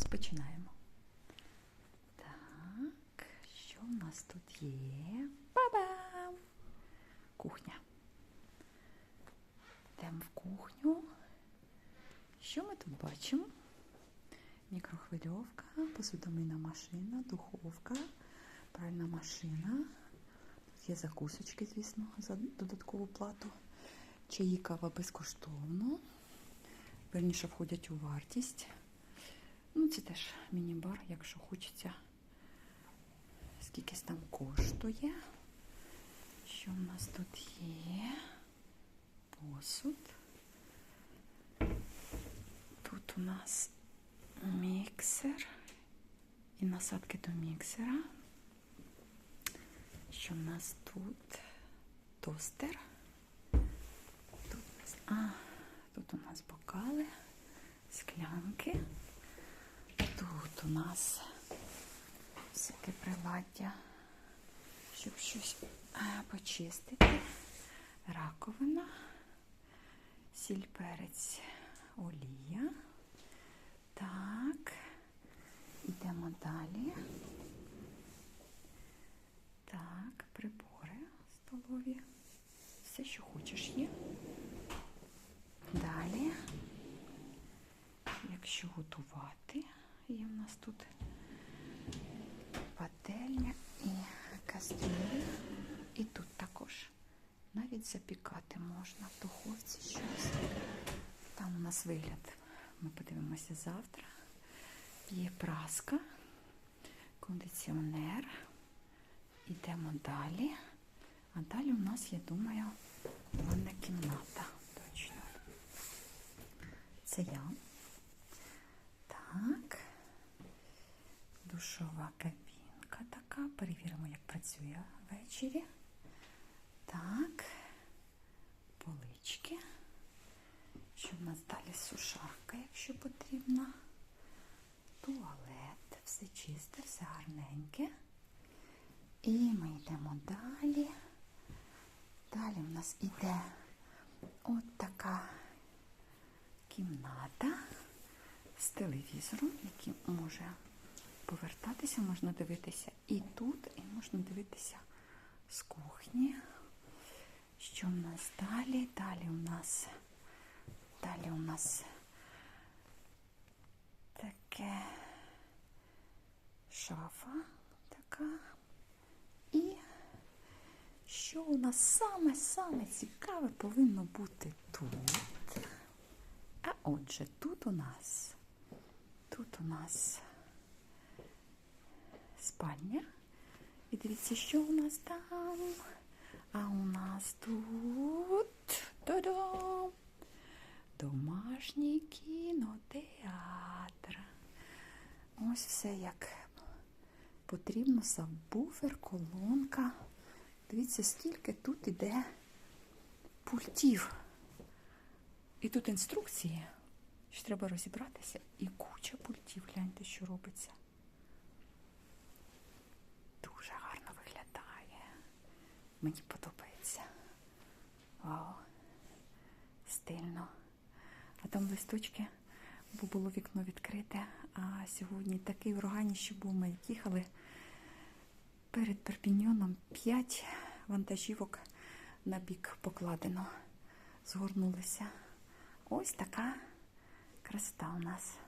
розпочинаємо. Так, що в нас тут є? Ба-бам! Кухня. Йдемо в кухню. Що ми тут бачимо? Мікрохвильовка, посудомийна машина, духовка, пральна машина. Тут є закусочки, звісно, за додаткову плату. Чаї кава безкоштовно. Верніше входять у вартість. Це теж міні-бар, якщо хочеться. Скількись там коштує. Що в нас тут є? Посуд. Тут у нас міксер і насадки до міксера. Що в нас тут? Тостер. Тут, у нас- а, тут у нас бокали, склянки. У нас всяке приладдя, щоб щось е, почистити. Раковина, сіль, перець, олія. Так, йдемо далі. Так, прибори столові. Все, що хочеш, є. Далі, якщо готувати, є в нас тут пательня і кастрюля. І тут також навіть запікати можна в духовці щось. Там у нас вигляд. Ми подивимося завтра. Є праска, кондиціонер. Йдемо далі. А далі у нас, я думаю, ванна кімната. Точно. Це я. Так. Душова кабінка така. Перевіримо, як працює ввечері. Так. Полички. Що в нас далі сушарка, якщо потрібно. Туалет. Все чисте, все гарненьке. І ми йдемо далі. Далі в нас іде от така кімната з телевізором, який може повертатися, можна дивитися і тут, і можна дивитися з кухні. Що в нас далі? Далі у нас далі у нас таке шафа така. І що у нас саме-саме цікаве повинно бути тут. А отже, тут у нас, тут у нас спальня. І дивіться, що у нас там. А у нас тут домашній кінотеатр. Ось все як потрібно сабвуфер, колонка. Дивіться, скільки тут іде пультів. І тут інструкції, що треба розібратися, і куча пультів. Гляньте, що робиться. Мені подобається. Вау, стильно. А там листочки, бо було вікно відкрите. А сьогодні такий ураган, що був ми їхали перед Перпіньоном п'ять вантажівок на бік покладено. Згорнулися. Ось така красота у нас.